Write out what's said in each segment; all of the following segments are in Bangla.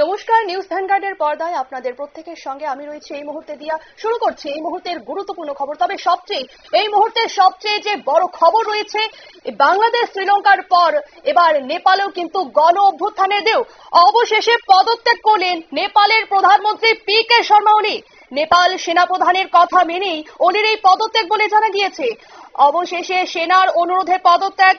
নমস্কার, নিউজ ভ্যানগার্ডের পর্দায় আপনাদের প্রত্যেকের সঙ্গে আমি রয়েছি এই মুহূর্তে দিয়া। শুরু করছি এই মুহূর্তের গুরুত্বপূর্ণ খবর। তবে সবচেয়ে এই মুহূর্তের সবচেয়ে যে বড় খবর রয়েছে বাংলাদেশ, শ্রীলঙ্কার পর এবার নেপালেও কিন্তু গণ অভ্যুত্থানের দেও অবশেষে পদত্যাগ করলেন নেপালের প্রধানমন্ত্রী পি কে শর্মা। ওলি নেপাল সেনাপ্রধানের কথা মেনেই ওলির এই পদত্যাগ বলে জানা গিয়েছে। অবশেষে সেনার অনুরোধে পদত্যাগ,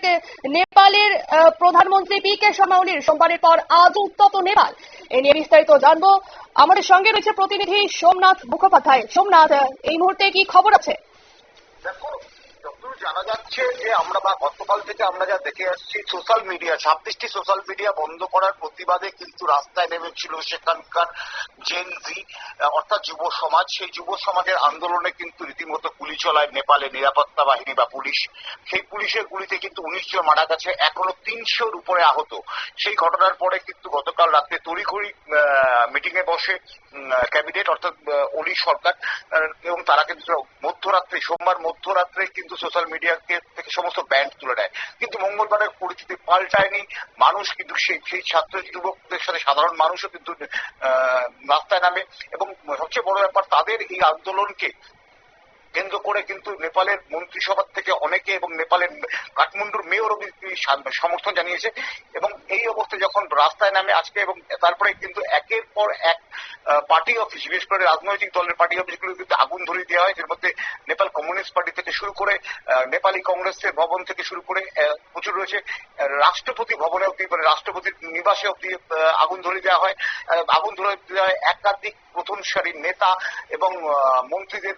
নেপালের প্রধানমন্ত্রী পি কে শর্মা ওলির সোমবারের পর আজ উত্তপ্ত নেপাল। এ নিয়ে বিস্তারিত জানব। আমাদের সঙ্গে রয়েছে প্রতিনিধি সোমনাথ মুখোপাধ্যায়। সোমনাথ এই মুহূর্তে কি খবর আছে? জানা যাচ্ছে যে আমরা বা গতকাল থেকে আমরা যা দেখে আসছি সোশ্যাল মিডিয়া ছাব্বিশটি সোশ্যাল মিডিয়া বন্ধ করার প্রতিবাদে কিন্তু রাস্তায় নেমেছিল সেখানকার জেন জি অর্থাৎ যুব সমাজ। সেই যুব সমাজের আন্দোলনে কিন্তু রীতিমতো গুলি চলায় নেপালে নিরাপত্তা বাহিনী বা পুলিশ। সেই পুলিশের গুলিতে কিন্তু উনিশ জন মারা গেছে, এখনও তিনশোর উপরে আহত। সেই ঘটনার পরে কিন্তু গতকাল রাতে তড়িঘড়ি মিটিং এ বসে ক্যাবিনেট অর্থাৎ ওলি সরকার এবং তারা কিন্তু মধ্যরাত্রে, সোমবার মধ্যরাত্রে কিন্তু সোশ্যাল মিডিয়া থেকে সমস্ত ব্যান্ড তুলে নেয়। কিন্তু মঙ্গলবারের পরিস্থিতি পাল্টায়নি। মানুষ কিন্তু সেই সেই ছাত্র যুবকদের সাথে সাধারণ মানুষও কিন্তু রাস্তায় নামে। এবং সবচেয়ে বড় ব্যাপার, তাদের এই আন্দোলনকে কেন্দ্র করে কিন্তু নেপালের মন্ত্রিসভার থেকে অনেকে এবং নেপালের কাঠমান্ডুর মেয়রও সমর্থন জানিয়েছে। এবং এই যখন রাস্তায় নামে আজকে এবং তারপরে কিন্তু একের পর এক পার্টি অফিস বিশেষ করে রাজনৈতিক দলের পার্টি অফিসগুলো কিন্তু আগুন ধরিয়ে দেওয়া হয় যার মধ্যে নেপাল কমিউনিস্ট পার্টি থেকে শুরু করে নেপালি কংগ্রেসের ভবন থেকে শুরু করে প্রচুর রয়েছে। রাষ্ট্রপতি ভবনে অব্দি মানে রাষ্ট্রপতির নিবাসে অব্দি আগুন ধরিয়ে দেওয়া হয়। আগুন ধরে দেওয়া হয় একাধিক প্রথম সারির নেতা এবং মন্ত্রীদের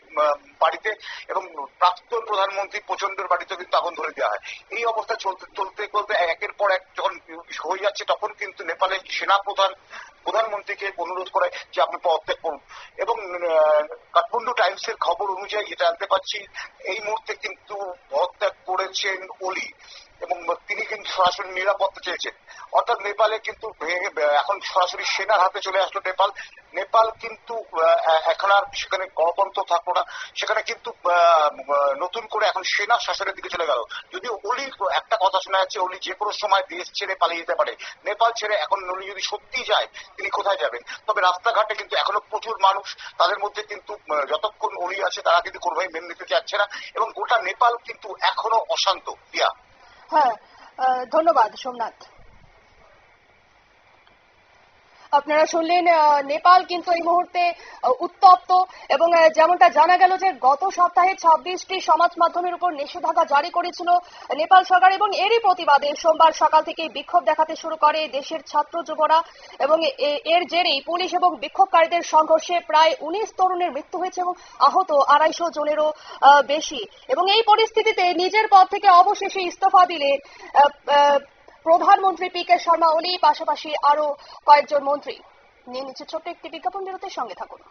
বাড়িতে এবং প্রাক্তন প্রধানমন্ত্রী প্রচন্ডের বাড়িতে কিন্তু আগুন ধরে দেওয়া হয়। এই অবস্থা চলতে চলতে চলতে একের পর এক যখন হয়ে যাচ্ছে, তখন কিন্তু নেপালের সেনা প্রধান প্রধানমন্ত্রীকে অনুরোধ করে যে আপনি পদত্যাগ করুন। এবং কাঠমান্ডু টাইমস এর খবর অনুযায়ী যেটা জানতে পারছি, এই মুহূর্তে কিন্তু পদত্যাগ করেছেন ওলি। এবং তিনি কিন্তু সরাসরি নিরাপত্তা চেয়েছেন। অর্থাৎ নেপালে কিন্তু এখন সরাসরি সেনার হাতে চলে আসলো নেপাল। নেপাল কিন্তু এখন আর সেখানে গণতন্ত্র থাকল না। সেখানে কিন্তু নতুন করে এখন সেনা শাসনের দিকে চলে গেল। যদিও অলি, একটা কথা শোনা যাচ্ছে, অলি যে কোনো সময় দেশ ছেড়ে পালিয়ে যেতে পারে। নেপাল ছেড়ে এখন অলি যদি সত্যি যায়, তিনি কোথায় যাবেন? তবে রাস্তাঘাটে কিন্তু এখনও প্রচুর মানুষ। তাদের মধ্যে কিন্তু যতক্ষণ অলি আছে, তারা কিন্তু কোনোভাবে মেনে নিতে চাচ্ছে না। এবং গোটা নেপাল কিন্তু এখনও অশান্ত। দিয়া। হ্যাঁ ধন্যবাদ সোমনাথ। আপনারা শুনলেন নেপাল কিন্তু এই মুহূর্তে উত্তপ্ত এবং যেমনটা জানা গেল যে গত সপ্তাহে ছাব্বিশটি সমাজ মাধ্যমের উপর নিষেধাজ্ঞা জারি করেছিল নেপাল সরকার এবং এরই প্রতিবাদে সোমবার সকাল থেকে বিক্ষোভ দেখাতে শুরু করে দেশের ছাত্র যুবরা এবং এর জেরেই পুলিশ এবং বিক্ষোভকারীদের সংঘর্ষে প্রায় উনিশ তরুণের মৃত্যু হয়েছে এবং আহত আড়াইশো জনেরও বেশি। এবং এই পরিস্থিতিতে নিজের পদ থেকে অবশেষে ইস্তফা দিলেন প্রধানমন্ত্রী পি কে শর্মা ওলি পাশাপাশি আরও কয়েকজন মন্ত্রী। নিয়ে নিচ্ছে ছোট্ট একটি বিজ্ঞাপন বিরতির সঙ্গে থাকুন।